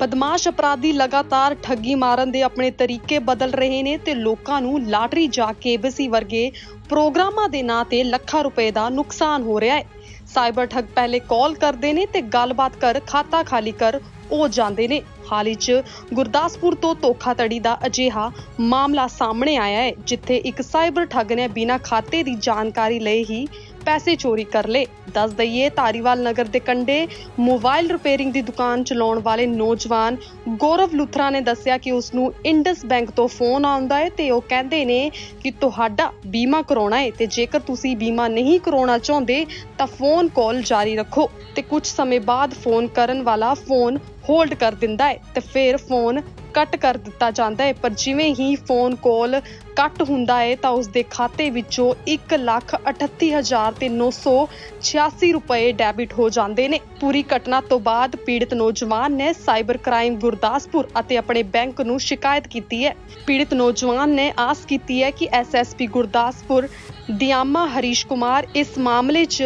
ਬਦਮਾਸ਼ ਅਪਰਾਧੀ ਲਗਾਤਾਰ ਠੱਗੀ ਮਾਰਨ ਦੇ ਆਪਣੇ ਤਰੀਕੇ ਬਦਲ ਰਹੇ ਨੇ ਤੇ ਲੋਕਾਂ ਨੂੰ ਲਾਟਰੀ ਜਾ ਕੇ ਕੇਬੀਸੀ ਵਰਗੇ ਪ੍ਰੋਗਰਾਮਾਂ ਦੇ ਨਾਂ ਤੇ ਲੱਖਾਂ ਰੁਪਏ ਦਾ ਨੁਕਸਾਨ ਹੋ ਰਿਹਾ ਹੈ। ਸਾਈਬਰ ਠੱਗ ਪਹਿਲੇ ਕਾਲ ਕਰਦੇ ਨੇ ਤੇ ਗੱਲਬਾਤ ਕਰ ਖਾਤਾ ਖਾਲੀ ਕਰ ਉਹ ਜਾਂਦੇ ਨੇ। ਹਾਲ ਹੀ 'ਚ ਗੁਰਦਾਸਪੁਰ ਤੋਂ ਧੋਖਾਧੜੀ ਦਾ ਅਜਿਹਾ ਮਾਮਲਾ ਸਾਹਮਣੇ ਆਇਆ ਹੈ, ਜਿੱਥੇ ਇੱਕ ਸਾਈਬਰ ਠੱਗ ਨੇ ਬਿਨਾਂ ਖਾਤੇ ਦੀ ਜਾਣਕਾਰੀ ਲਏ ਹੀ ਪੈਸੇ ਚੋਰੀ ਕਰ ਲਏ। ਦੱਸ ਦਈਏ, ਧਾਰੀਵਾਲ ਨਗਰ ਦੇ ਕੰਢੇ ਮੋਬਾਈਲ ਰਿਪੇਅਰਿੰਗ ਦੀ ਦੁਕਾਨ ਚਲਾਉਣ ਵਾਲੇ ਨੌਜਵਾਨ ਗੌਰਵ ਲੁਥਰਾ ਨੇ ਦੱਸਿਆ ਕਿ ਉਸ ਨੂੰ ਇੰਡਸ ਬੈਂਕ ਤੋਂ ਫੋਨ ਆਉਂਦਾ ਹੈ ਤੇ ਉਹ ਕਹਿੰਦੇ ਨੇ ਕਿ ਤੁਹਾਡਾ ਬੀਮਾ ਕਰਾਉਣਾ ਹੈ ਤੇ ਜੇਕਰ ਤੁਸੀਂ ਬੀਮਾ ਨਹੀਂ ਕਰਾਉਣਾ ਚਾਹੁੰਦੇ ਤਾਂ ਫੋਨ ਕਾਲ ਜਾਰੀ ਰੱਖੋ ਤੇ ਕੁਝ ਸਮੇਂ ਬਾਅਦ ਫੋਨ ਕਰਨ ਵਾਲਾ ਫੋਨ ਹੋਲਡ ਕਰ ਦਿੰਦਾ ਹੈ ਤੇ ਫਿਰ ਫੋਨ ਕੱਟ ਕਰ ਦਿੱਤਾ ਜਾਂਦਾ ਹੈ, ਪਰ ਜਿਵੇਂ ਹੀ ਫੋਨ ਕਾਲ ਕੱਟ ਹੁੰਦਾ ਹੈ, ਤਾਂ ਉਸ ਦੇ ਖਾਤੇ ਵਿੱਚੋਂ 138000 ਤੇ 986 ਰੁਪਏ ਡੈਬਿਟ ਹੋ ਜਾਂਦੇ ਨੇ। ਪੂਰੀ ਘਟਨਾ ਤੋਂ ਬਾਅਦ ਪੀੜਤ ਨੌਜਵਾਨ ਨੇ ਸਾਈਬਰ ਕ੍ਰਾਈਮ ਗੁਰਦਾਸਪੁਰ ਅਤੇ ਆਪਣੇ ਬੈਂਕ ਨੂੰ ਸ਼ਿਕਾਇਤ ਕੀਤੀ ਹੈ। ਪੀੜਤ ਨੌਜਵਾਨ ਨੇ ਆਸ ਕੀਤੀ ਹੈ ਕਿ ਐਸਐਸਪੀ ਗੁਰਦਾਸਪੁਰ, ਦਿਆਮਾ ਹਰੀਸ਼ ਕੁਮਾਰ ਇਸ ਮਾਮਲੇ 'ਚ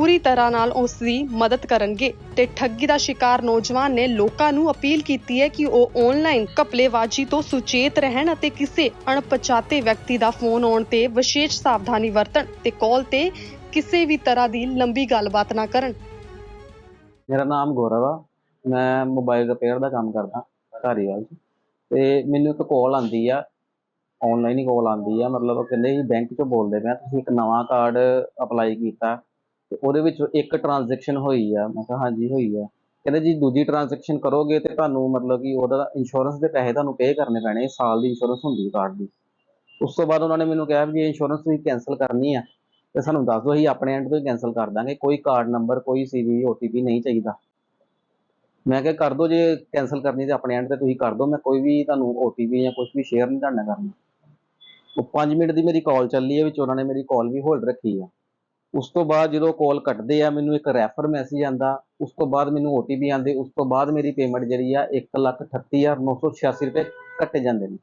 ਪੂਰੀ ਤਰ੍ਹਾਂ ਨਾਲ ਉਸ ਦੀ ਮਦਦ ਕਰਨਗੇ ਤੇ ਠੱਗੀ ਦਾ ਸ਼ਿਕਾਰ ਨੌਜਵਾਨ ਨੇ ਲੋਕਾਂ ਨੂੰ ਅਪੀਲ ਕੀਤੀ ਹੈ ਕਿ ਉਹ ਆਨਲਾਈਨ ਕਪਲੇਵਾਜੀ ਤੋਂ ਸੁਚੇਤ ਰਹਿਣ ਅਤੇ ਕਿਸੇ ਅਣਪਛਾਤੇ ਵਿਅਕਤੀ ਦਾ ਫੋਨ ਆਉਣ ਤੇ ਵਿਸ਼ੇਸ਼ ਸਾਵਧਾਨੀ ਵਰਤਣ ਤੇ ਕਾਲ ਤੇ ਕਿਸੇ ਵੀ ਤਰ੍ਹਾਂ ਦੀ ਲੰਬੀ ਗੱਲਬਾਤ ਨਾ ਕਰਨ। ਮੇਰਾ ਨਾਮ ਗੌਰਵ ਆ। ਮੈਂ ਮੋਬਾਈਲ ਰਿਪੇਅਰ ਦਾ ਕੰਮ ਕਰਦਾ ਧਾਰੀਵਾਲ 'ਚ ਤੇ ਮੈਨੂੰ ਇੱਕ ਕਾਲ ਆਂਦੀ ਆ ਆਨਲਾਈਨ ਹੀ ਕਾਲ ਆਂਦੀ ਆ। ਮਤਲਬ ਕਹਿੰਦੇ ਜੀ ਬੈਂਕ 'ਚੋਂ ਬੋਲਦੇ ਪਏ ਤੁਸੀਂ ਇੱਕ ਨਵਾਂ ਕਾਰਡ ਅਪਲਾਈ ਕੀਤਾ। ਤੇ ਉਹਦੇ ਵਿੱਚ ਇੱਕ ਟ੍ਰਾਂਜੈਕਸ਼ਨ ਹੋਈ ਆ। ਮੈਂ ਕਿਹਾ, ਹਾਂਜੀ, ਹੋਈ ਆ। ਕਹਿੰਦੇ ਜੀ, ਦੂਜੀ ਟ੍ਰਾਂਜੈਕਸ਼ਨ ਕਰੋਗੇ ਤੇ ਤੁਹਾਨੂੰ ਮਤਲਬ ਕਿ ਉਹਦਾ ਇੰਸ਼ੋਰੈਂਸ ਦੇ ਪੈਸੇ ਤੁਹਾਨੂੰ ਪੇ ਕਰਨੇ ਪੈਣੇ ਸਾਲ ਦੀ ਇੰਸ਼ੋਰੈਂਸ ਹੁੰਦੀ ਕਾਰਡ ਦੀ। ਉਸ ਤੋਂ ਬਾਅਦ ਉਹਨਾਂ ਨੇ ਮੈਨੂੰ ਕਿਹਾ ਵੀ ਜੇ ਇੰਸ਼ੋਰੈਂਸ ਤੁਸੀਂ ਕੈਨਸਲ ਕਰਨੀ ਆ, ਤੇ ਸਾਨੂੰ ਦੱਸ ਦਿਓ, ਅਸੀਂ ਆਪਣੇ ਐਂਡ ਤੋਂ ਹੀ ਕੈਨਸਲ ਕਰ ਦਾਂਗੇ। ਕੋਈ ਕਾਰਡ ਨੰਬਰ ਕੋਈ ਸੀਵੀ ਓਟੀਪੀ ਨਹੀਂ ਚਾਹੀਦਾ। ਮੈਂ ਕਿਹਾ, ਕਰ ਦਿਓ, ਜੇ ਕੈਨਸਲ ਕਰਨੀ ਤੇ ਆਪਣੇ ਐਂਡ ਤੇ ਤੁਸੀਂ ਕਰ ਦਿਓ। ਮੈਂ ਕੋਈ ਵੀ ਤੁਹਾਨੂੰ ਓਟੀਪੀ ਜਾਂ ਕੁਝ ਵੀ ਸ਼ੇਅਰ ਨਹੀਂ ਤੁਹਾਡੇ ਕਰਨਾ। ਉਹ 5 ਮਿੰਟ ਦੀ ਮੇਰੀ ਕਾਲ ਚੱਲੀ ਹੈ ਵਿੱਚ ਉਹਨਾਂ ਨੇ ਮੇਰੀ ਕਾਲ ਵੀ ਹੋਲਡ ਰੱਖੀ ਆ। ਉਸ ਤੋਂ ਬਾਅਦ ਜਦੋਂ ਕਾਲ ਕੱਟਦੇ ਆ ਮੈਨੂੰ ਇੱਕ ਰੈਫਰ ਮੈਸੇਜ ਆਂਦਾ ਉਸ ਤੋਂ ਬਾਅਦ ਮੈਨੂੰ ਓਟੀਪੀ ਆਂਦੇ ਉਸ ਤੋਂ ਬਾਅਦ ਮੇਰੀ ਪੇਮੈਂਟ ਜਿਹੜੀ ਆ 138986 ਰੁਪਏ ਕੱਟੇ ਜਾਂਦੇ ਨੇ।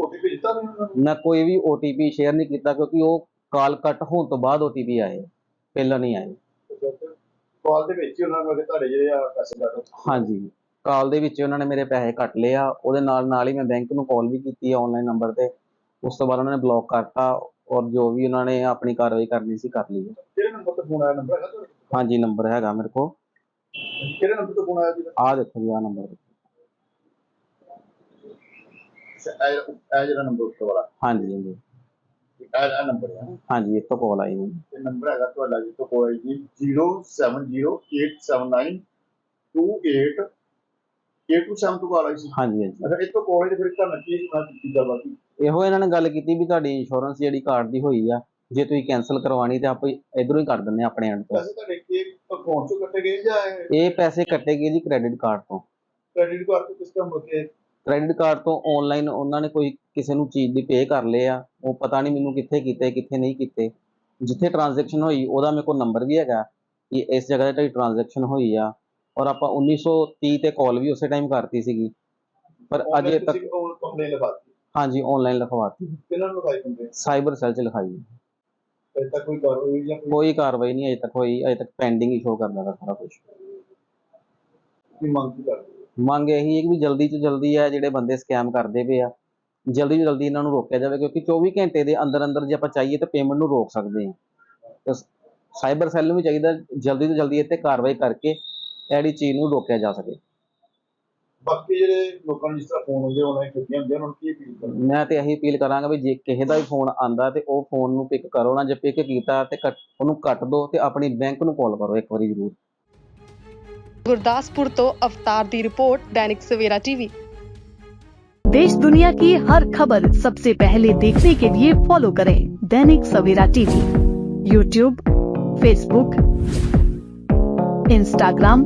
ਓਟੀਪੀ ਦਿੱਤਾ ਨੂੰ? ਕੋਈ ਵੀ ਓਟੀਪੀ ਸ਼ੇਅਰ ਨਹੀਂ ਕੀਤਾ ਕਿਉਂਕਿ ਉਹ ਕਾਲ ਕੱਟ ਹੋਣ ਤੋਂ ਬਾਅਦ ਓਟੀਪੀ ਆਏ ਪਹਿਲਾਂ ਨਹੀਂ ਆਏ। ਕਾਲ ਦੇ ਵਿੱਚ ਉਹਨਾਂ ਨੂੰ ਤੁਹਾਡੇ ਜਿਹੜੇ ਆ ਪੈਸੇ ਕੱਟ ਹਾਂਜੀ ਕਾਲ ਦੇ ਵਿੱਚ ਉਹਨਾਂ ਨੇ ਮੇਰੇ ਪੈਸੇ ਕੱਟ ਲਏ ਆ ਉਹਦੇ ਨਾਲ ਨਾਲ ਹੀ ਮੈਂ ਬੈਂਕ ਨੂੰ ਕਾਲ ਵੀ ਕੀਤੀ ਆ ਆਨਲਾਈਨ ਨੰਬਰ ਤੇ। ਉਸ ਤੋਂ ਬਾਅਦ ਉਹਨਾਂ ਨੇ ਬਲੌਕ ਕਰਤਾ ਔਰ ਜੋ ਵੀ ਉਹਨਾਂ ਨੇ ਆਪਣੀ ਕਾਰਵਾਈ ਕਰਨੀ ਸੀ ਕਰ ਲਈ ਹੈ। ਕਿਹੜੇ ਨੰਬਰ ਤੋਂ ਫੋਨ ਆਇਆ? ਨੰਬਰ ਹੈਗਾ ਤੁਹਾਡੇ ਹਾਂਜੀ ਨੰਬਰ ਹੈਗਾ ਮੇਰੇ ਕੋਲ। ਕੋਲ? ਕਿਹੜੇ ਨੰਬਰ ਤੋਂ ਫੋਨ ਆਇਆ ਜੀ ਆਹ ਦੇਖੋ ਜੀ ਆਹ ਨੰਬਰ ਅੱਛਾ, ਇਹ ਇਹ ਜਿਹੜਾ ਨੰਬਰ ਉੱਤੇ ਵਾਲਾ। ਹਾਂਜੀ ਹਾਂਜੀ। ਇਹ ਇਹ ਨੰਬਰ ਹੈ ਹਾਂਜੀ ਇੱਥੋਂ ਕਾਲ ਆਈ ਮੈਨੂੰ। ਤੇ ਨੰਬਰ ਹੈਗਾ ਤੁਹਾਡਾ ਜਿੱਤੋਂ ਕੋਈ ਜੀ 070879282 ਕੇ ਟੂ ਸੈਮ ਤੋਂ ਕਾਲਜ ਸੀ। ਹਾਂਜੀ ਹਾਂਜੀ। ਅੱਛਾ ਇਹ ਤੋਂ ਕਾਲਜ ਫਿਰ ਤੁਹਾਨੂੰ ਕੀ ਸੁਣਾ ਦਿੱਤੀ ਦਾ ਬਾਕੀ ਇਹੋ ਇਹਨਾਂ ਨੇ ਗੱਲ ਕੀਤੀ ਵੀ ਤੁਹਾਡੀ ਇੰਸ਼ੋਰੈਂਸ ਜਿਹੜੀ ਕਾਰਡ ਦੀ ਹੋਈ ਆ ਜੇ ਤੁਸੀਂ ਕੈਨਸਲ ਕਰਵਾਣੀ ਤੇ ਆਪਾਂ ਇਧਰੋਂ ਹੀ ਕਰ ਦਿੰਨੇ ਆ ਆਪਣੇ ਐਂਡ ਪੈਸੇ ਤੁਹਾਡੇ ਕੀ ਅਕਾਊਂਟ ਚੋਂ ਕੱਟੇ ਗਏ ਜਾਂ ਇਹ ਪੈਸੇ ਕੱਟੇ ਗਏ ਜੀ ਕ੍ਰੈਡਿਟ ਕਾਰਡ ਤੋਂ। ਕ੍ਰੈਡਿਟ ਕਾਰਡ ਤੋਂ ਕਿਸ ਤਰ੍ਹਾਂ ਮੁਕੇ? ਕ੍ਰੈਡਿਟ ਕਾਰਡ ਤੋਂ ਆਨਲਾਈਨ ਉਹਨਾਂ ਨੇ ਕੋਈ ਕਿਸੇ ਨੂੰ ਚੀਜ਼ ਦੀ ਪੇ ਕਰ ਲਏ ਆ ਉਹ ਪਤਾ ਨਹੀਂ ਮੈਨੂੰ ਕਿੱਥੇ ਕੀਤੇ ਕਿੱਥੇ ਨਹੀਂ ਕੀਤੇ। ਜਿੱਥੇ ਟ੍ਰਾਂਜੈਕਸ਼ਨ ਹੋਈ ਉਹਦਾ ਮੇਰੇ ਕੋਲ ਨੰਬਰ ਵੀ ਹੈਗਾ ਕਿ ਇਸ ਜਗ੍ਹਾ ਤੇ ਟ੍ਰਾਂਜੈਕਸ਼ਨ ਹੋਈ ਆ ਔਰ ਆਪਾਂ 1930 ਤੇ ਕਾਲ ਵੀ ਉਸੇ ਟਾਈਮ ਕਰਤੀ ਸੀਗੀ। ਪਰ ਅਜੇ ਤੱਕ ਕੰਪਲੇਨ ਹਾਂਜੀ ਆਨਲਾਈਨ ਲਿਖਵਾਤੀ। ਕਿਹਨਾਂ ਨੂੰ ਲਗਾਈ ਕੰਪਲੇਨ ਸਾਈਬਰ ਸੈੱਲ 'ਚ ਲਿਖਾਈ ਹੈ। ਅਜੇ ਤੱਕ ਕੋਈ ਕਾਰਵਾਈ ਜਾਂ ਕੋਈ ਕਾਰਵਾਈ ਨਹੀਂ ਅਜੇ ਤੱਕ ਹੋਈ। ਅਜੇ ਤੱਕ ਪੈਂਡਿੰਗ ਹੀ ਸ਼ੋ ਕਰਦਾ ਵਾ ਸਾਰਾ ਕੁਝ ਕੀ ਮੰਗ ਕੀ ਕਰਦੇ? ਮੰਗ ਇਹੀ ਹੈ ਕਿ ਵੀ ਜਲਦੀ ਤੋਂ ਜਲਦੀ ਆ ਜਿਹੜੇ ਬੰਦੇ ਸਕੈਮ ਕਰਦੇ ਪਏ ਆ ਜਲਦੀ ਤੋਂ ਜਲਦੀ ਇਹਨਾਂ ਨੂੰ ਰੋਕਿਆ ਜਾਵੇ ਕਿਉਂਕਿ 24 ਘੰਟੇ ਦੇ ਅੰਦਰ ਅੰਦਰ ਜੇ ਆਪਾਂ ਚਾਹੀਏ ਤਾਂ ਪੇਮੈਂਟ ਨੂੰ ਰੋਕ ਸਕਦੇ ਹਾਂ। ਸਾਈਬਰ ਸੈੱਲ ਨੂੰ ਵੀ ਚਾਹੀਦਾ ਜਲਦੀ ਤੋਂ ਜਲਦੀ ਇੱਥੇ ਕਾਰਵਾਈ ਕਰਕੇ ਇਹ ਜਿਹੜੀ ਚੀਜ਼ ਨੂੰ ਰੋਕਿਆ ਜਾ ਸਕੇ ਬਾਕੀ ਜਿਹੜੇ ਲੋਕਾਂ ਨੂੰ ਜਿਸ ਤਰ੍ਹਾਂ ਫੋਨ ਹੁੰਦੇ ਉਹਨਾਂ ਨੇ ਕੀਤੀਆਂ ਹੁੰਦੀਆਂ ਉਹਨਾਂ ਨੂੰ ਕੀ ਅਪੀਲ ਕਰਨੀ ਮੈਂ ਤੇ ਇਹੀ ਅਪੀਲ ਕਰਾਂਗਾ ਵੀ ਜੇ ਕਿਸੇ ਦਾ ਵੀ ਫੋਨ ਆਂਦਾ ਤੇ ਉਹ ਫੋਨ ਨੂੰ ਪਿਕ ਕਰੋ ਨਾ ਜੇ ਪਿਕ ਕੀਤਾ ਤੇ ਕੱਟ- ਉਹਨੂੰ ਕੱਟ ਦਿਓ ਤੇ ਆਪਣੀ ਬੈਂਕ ਨੂੰ ਕਾਲ ਕਰੋ ਇੱਕ ਵਾਰੀ ਜ਼ਰੂਰ ਗੁਰਦਾਸਪੁਰ ਤੋਂ ਅਵਤਾਰ ਦੀ ਰਿਪੋਰਟ ਦੈਨਿਕ ਸਵੇਰਾ ਟੀਵੀ देश दुनिया की हर खबर सबसे पहले देखने के लिए फॉलो करें Dainik Savera TV YouTube Facebook Instagram